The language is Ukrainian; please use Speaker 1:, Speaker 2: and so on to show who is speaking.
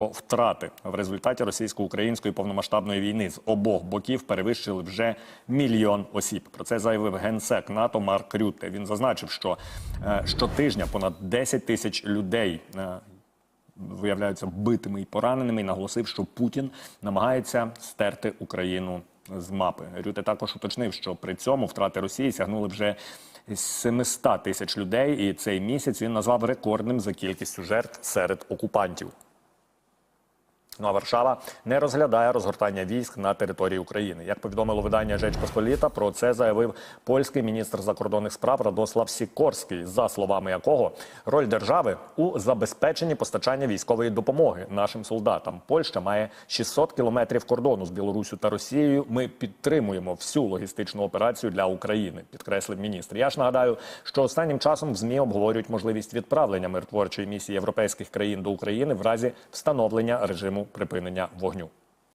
Speaker 1: Втрати в результаті російсько-української повномасштабної війни з обох боків перевищили вже мільйон осіб. Про це заявив генсек НАТО Марк Рютте. Він зазначив, що е, щотижня понад 10 тисяч людей е, виявляються вбитими і пораненими. І наголосив, що Путін намагається стерти Україну з мапи. Рюте також уточнив, що при цьому втрати Росії сягнули вже 700 тисяч людей, і цей місяць він назвав рекордним за кількістю жертв серед окупантів. Ну а Варшава не розглядає розгортання військ на території України. Як повідомило видання Жеч Посполіта, про це заявив польський міністр закордонних справ Радослав Сікорський, за словами якого роль держави у забезпеченні постачання військової допомоги нашим солдатам. Польща має 600 кілометрів кордону з Білоруссю та Росією. Ми підтримуємо всю логістичну операцію для України, підкреслив міністр. Я ж нагадаю, що останнім часом в змі обговорюють можливість відправлення миротворчої місії європейських країн до України в разі встановлення режиму припинення вогню.